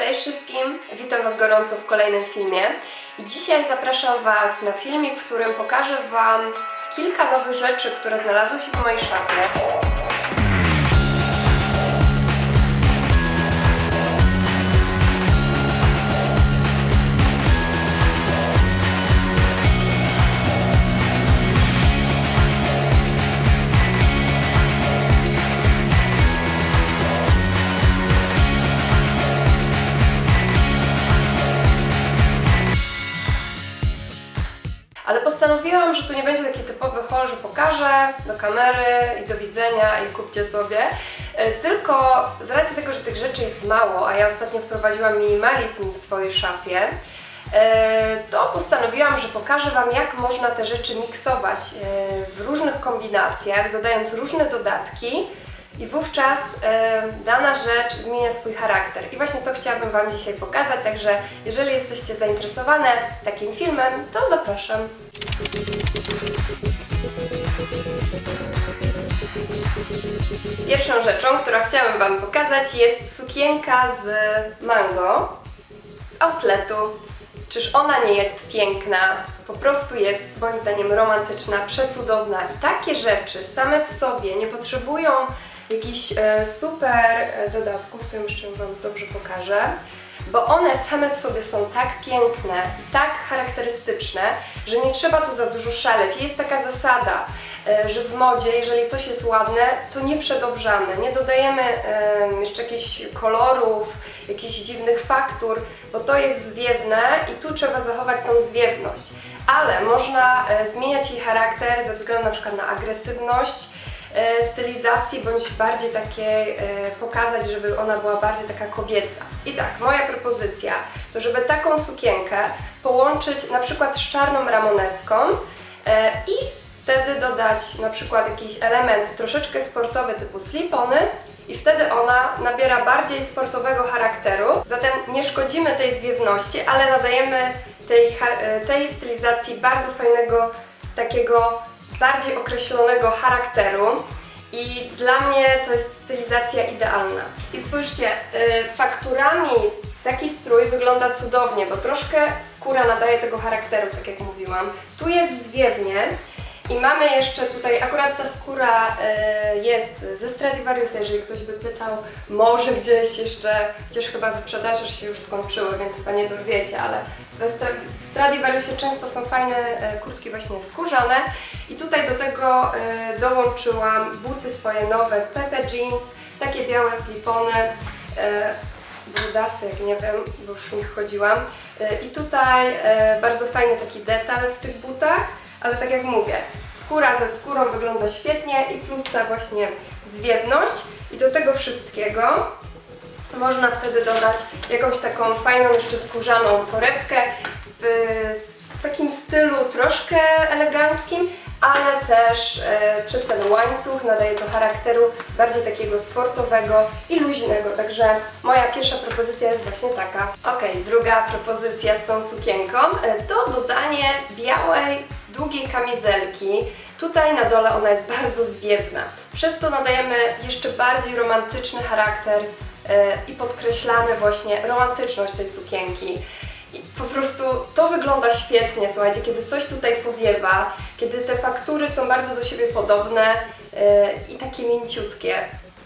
Cześć wszystkim, witam Was gorąco w kolejnym filmie i dzisiaj zapraszam Was na filmik, w którym pokażę Wam kilka nowych rzeczy, które znalazły się w mojej szafie. Tu nie będzie taki typowy haul, że pokażę do kamery i do widzenia i kupcie sobie. E, Tylko z racji tego, że tych rzeczy jest mało, a ja ostatnio wprowadziłam minimalizm w swojej szafie, e, to postanowiłam, że pokażę Wam, jak można te rzeczy miksować e, w różnych kombinacjach, dodając różne dodatki. I wówczas e, dana rzecz zmienia swój charakter. I właśnie to chciałabym Wam dzisiaj pokazać, także jeżeli jesteście zainteresowane takim filmem, to zapraszam. Pierwszą rzeczą, którą chciałabym Wam pokazać jest sukienka z mango z outletu. Czyż ona nie jest piękna? Po prostu jest moim zdaniem romantyczna, przecudowna i takie rzeczy same w sobie nie potrzebują jakichś e, super e, dodatków, to jeszcze Wam dobrze pokażę, bo one same w sobie są tak piękne i tak charakterystyczne, że nie trzeba tu za dużo szaleć. Jest taka zasada, e, że w modzie, jeżeli coś jest ładne, to nie przedobrzamy, nie dodajemy em, jeszcze jakichś kolorów, jakichś dziwnych faktur, bo to jest zwiewne i tu trzeba zachować tą zwiewność. Ale można zmieniać jej charakter ze względu na przykład na agresywność, stylizacji, bądź bardziej takiej e, pokazać, żeby ona była bardziej taka kobieca. I tak, moja propozycja to, żeby taką sukienkę połączyć na przykład z czarną ramoneską e, i wtedy dodać na przykład jakiś element troszeczkę sportowy typu slipony i wtedy ona nabiera bardziej sportowego charakteru. Zatem nie szkodzimy tej zwiewności, ale nadajemy tej, e, tej stylizacji bardzo fajnego, takiego bardziej określonego charakteru. I dla mnie to jest stylizacja idealna. I spójrzcie, y, fakturami taki strój wygląda cudownie, bo troszkę skóra nadaje tego charakteru, tak jak mówiłam. Tu jest zwiewnie i mamy jeszcze tutaj, akurat ta skóra y, jest ze Stradivariusa, jeżeli ktoś by pytał, może gdzieś jeszcze, chociaż chyba wyprzedaże się już skończyły, więc chyba nie dorwiecie, ale Stra- Stradivariusie często są fajne e, kurtki właśnie skórzane i tutaj do tego e, dołączyłam buty swoje nowe z Pepe Jeans, takie białe slipony, e, brudasy, jak nie wiem, bo już w nich chodziłam. E, I tutaj e, bardzo fajny taki detal w tych butach, ale tak jak mówię, skóra ze skórą wygląda świetnie i plus ta właśnie zwiewność i do tego wszystkiego można wtedy dodać jakąś taką fajną jeszcze skórzaną torebkę w, s- w takim stylu troszkę eleganckim, ale też e, przez ten łańcuch nadaje to charakteru bardziej takiego sportowego i luźnego. Także moja pierwsza propozycja jest właśnie taka. Ok, druga propozycja z tą sukienką e, to dodanie białej, długiej kamizelki. Tutaj na dole ona jest bardzo zwiewna. Przez to nadajemy jeszcze bardziej romantyczny charakter e, i podkreślamy właśnie romantyczność tej sukienki. I po prostu to wygląda świetnie, słuchajcie, kiedy coś tutaj powiewa, kiedy te faktury są bardzo do siebie podobne e, i takie mięciutkie.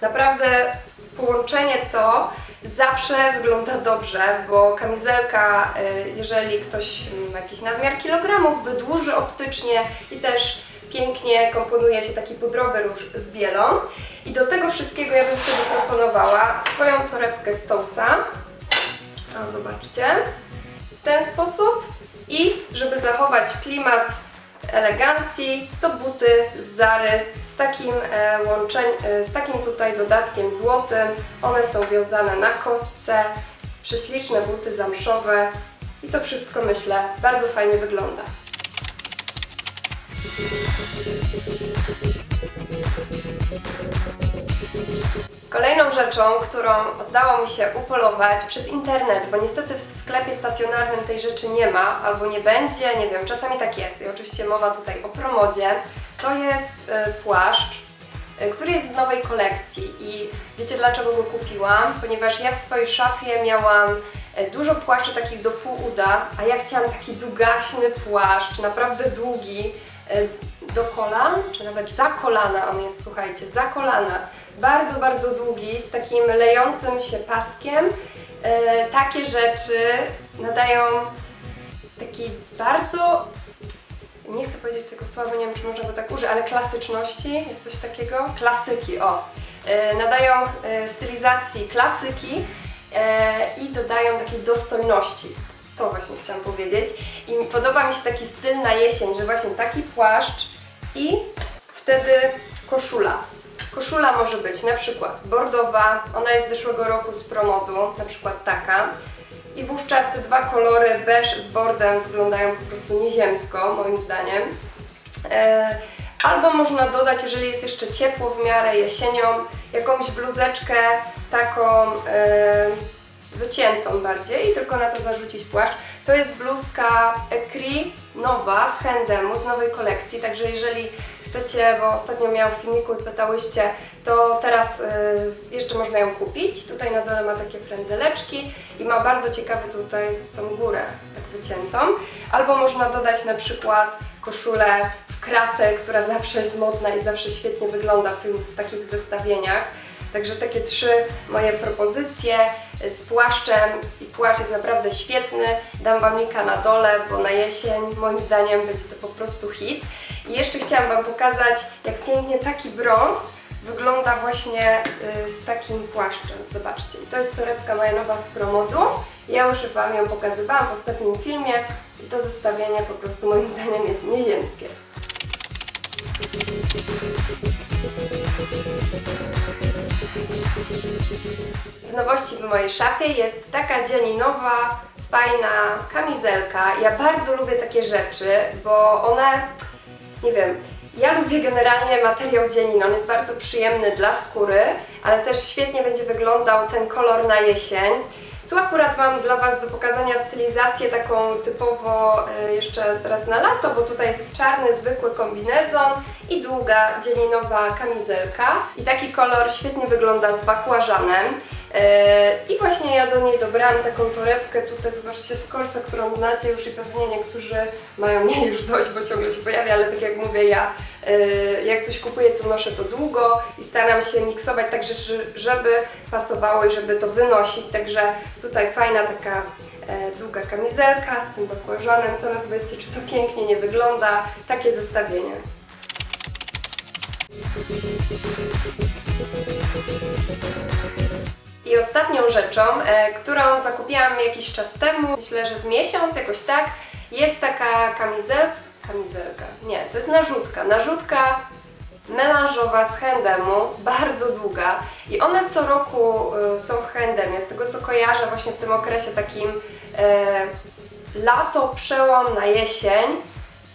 Naprawdę połączenie to zawsze wygląda dobrze, bo kamizelka, e, jeżeli ktoś ma jakiś nadmiar kilogramów, wydłuży optycznie i też pięknie komponuje się taki pudrowy róż z bielą. I do tego wszystkiego ja bym wtedy proponowała swoją torebkę z Tousa. O, zobaczcie. W ten sposób. I żeby zachować klimat elegancji, to buty z Zary z takim e, łączeń, e, z takim tutaj dodatkiem złotym. One są wiązane na kostce, prześliczne buty zamszowe i to wszystko myślę bardzo fajnie wygląda. Kolejną rzeczą, którą udało mi się upolować przez internet, bo niestety w sklepie stacjonarnym tej rzeczy nie ma albo nie będzie, nie wiem, czasami tak jest. I oczywiście mowa tutaj o promodzie. To jest y, płaszcz e, który jest z nowej kolekcji i wiecie dlaczego go kupiłam? Ponieważ ja w swojej szafie miałam e, dużo płaszczy takich do pół uda, a ja chciałam taki długaśny płaszcz, naprawdę długi, e, do kolan, czy nawet za kolana on jest, słuchajcie, za kolana. Bardzo, bardzo długi, z takim lejącym się paskiem. E, takie rzeczy nadają taki bardzo nie chcę powiedzieć tego słowa, nie wiem czy można go tak użyć, ale klasyczności, jest coś takiego? Klasyki, o. E, nadają e, stylizacji klasyki e, i dodają takiej dostojności. To właśnie chciałam powiedzieć. I podoba mi się taki styl na jesień, że właśnie taki płaszcz i wtedy koszula. Koszula może być na przykład bordowa, ona jest z zeszłego roku z promodu, na przykład taka. I wówczas te dwa kolory beż z bordem wyglądają po prostu nieziemsko, moim zdaniem. E, albo można dodać, jeżeli jest jeszcze ciepło w miarę jesienią, jakąś bluzeczkę taką e, wyciętą bardziej tylko na to zarzucić płaszcz. To jest bluzka Ecri nowa z Handemu, z nowej kolekcji, także jeżeli chcecie, bo ostatnio miałam w filmiku i pytałyście, to teraz y, jeszcze można ją kupić. Tutaj na dole ma takie frędzeleczki i ma bardzo ciekawy tutaj tą górę tak wyciętą. Albo można dodać na przykład koszulę w kratę, która zawsze jest modna i zawsze świetnie wygląda w, tym, w takich zestawieniach. Także takie trzy moje propozycje z płaszczem i płaszcz jest naprawdę świetny. Dam Wam linka na dole, bo na jesień moim zdaniem będzie to po prostu hit. I jeszcze chciałam Wam pokazać, jak pięknie taki brąz wygląda właśnie y, z takim płaszczem. Zobaczcie, I to jest torebka moja nowa z promodu. Ja już Wam ją pokazywałam w ostatnim filmie i to zestawienie po prostu moim zdaniem jest nieziemskie. W nowości w mojej szafie jest taka dzianinowa, fajna kamizelka. Ja bardzo lubię takie rzeczy, bo one, nie wiem, ja lubię generalnie materiał dzianin, on jest bardzo przyjemny dla skóry, ale też świetnie będzie wyglądał ten kolor na jesień. Tu akurat mam dla Was do pokazania stylizację taką typowo y, jeszcze raz na lato, bo tutaj jest czarny, zwykły kombinezon i długa dzielinowa kamizelka. I taki kolor świetnie wygląda z bakłażanem. Yy, I właśnie ja do niej dobrałam taką torebkę, tutaj zobaczcie z Korsa, którą znacie już i pewnie niektórzy mają mnie już dość, bo ciągle się pojawia, ale tak jak mówię, ja yy, jak coś kupuję, to noszę to długo i staram się miksować tak rzeczy, żeby pasowało i żeby to wynosić, także tutaj fajna taka e, długa kamizelka z tym bakłażanem, same powiedzcie, czy to pięknie nie wygląda, takie zestawienie. I ostatnią rzeczą, e, którą zakupiłam jakiś czas temu, myślę, że z miesiąc, jakoś tak, jest taka kamizel... kamizelka, nie, to jest narzutka, narzutka melanżowa z Handemu, bardzo długa. I one co roku y, są w Handemie, z tego co kojarzę właśnie w tym okresie takim e, lato, przełom na jesień,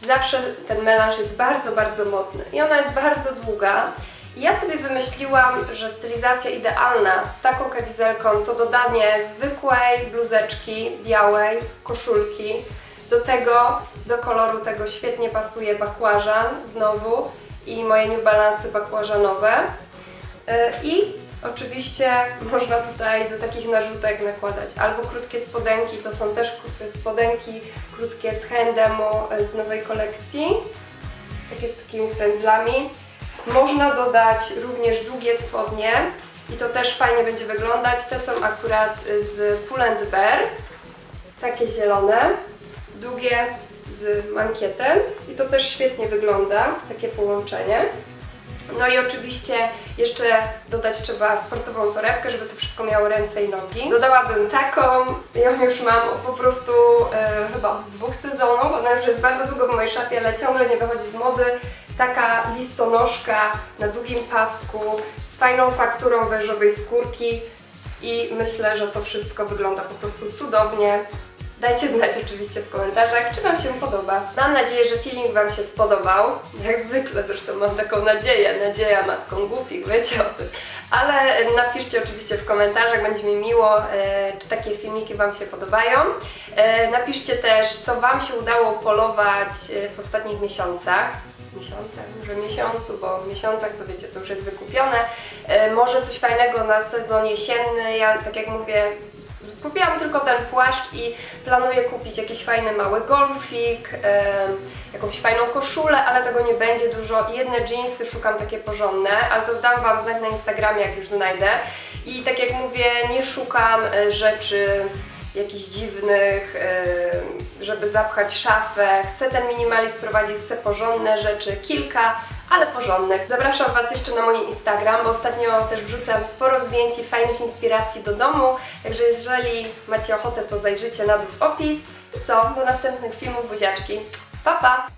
zawsze ten melanż jest bardzo, bardzo modny. I ona jest bardzo długa ja sobie wymyśliłam, że stylizacja idealna z taką kamizelką to dodanie zwykłej bluzeczki białej, koszulki. Do tego, do koloru tego świetnie pasuje bakłażan znowu i moje New Balance bakłażanowe. Yy, I oczywiście można tutaj do takich narzutek nakładać albo krótkie spodenki, to są też spodenki krótkie z Handemu yy, z nowej kolekcji, takie z takimi frędzlami. Można dodać również długie spodnie i to też fajnie będzie wyglądać. Te są akurat z Pull Bear, takie zielone, długie z mankietem i to też świetnie wygląda, takie połączenie. No i oczywiście jeszcze dodać trzeba sportową torebkę, żeby to wszystko miało ręce i nogi. Dodałabym taką, ją już mam po prostu e, chyba od dwóch sezonów, ona już jest bardzo długo w mojej szafie, ale ciągle nie wychodzi z mody. Taka listonoszka na długim pasku z fajną fakturą wężowej skórki i myślę, że to wszystko wygląda po prostu cudownie. Dajcie znać oczywiście w komentarzach, czy Wam się podoba. Mam nadzieję, że filmik Wam się spodobał. Jak zwykle zresztą mam taką nadzieję, nadzieja matką głupich, wiecie o tym. Ale napiszcie oczywiście w komentarzach, będzie mi miło, e, czy takie filmiki Wam się podobają. E, napiszcie też, co Wam się udało polować e, w ostatnich miesiącach. Miesiącach, może miesiącu, bo w miesiącach to wiecie, to już jest wykupione kupione. Może coś fajnego na sezon jesienny. Ja, tak jak mówię, kupiłam tylko ten płaszcz i planuję kupić jakiś fajny mały golfik, jakąś fajną koszulę, ale tego nie będzie dużo. Jedne jeansy szukam takie porządne, ale to dam Wam znać na Instagramie, jak już znajdę. I tak jak mówię, nie szukam e, rzeczy jakichś dziwnych, e, żeby zapchać szafę. Chcę ten minimalizm prowadzić, chcę porządne rzeczy, kilka, ale porządnych. Zapraszam Was jeszcze na mój Instagram, bo ostatnio też wrzucam sporo zdjęć i fajnych inspiracji do domu, także jeżeli macie ochotę, to zajrzyjcie na dół w opis. I co? Do następnych filmów buziaczki. Pa, pa!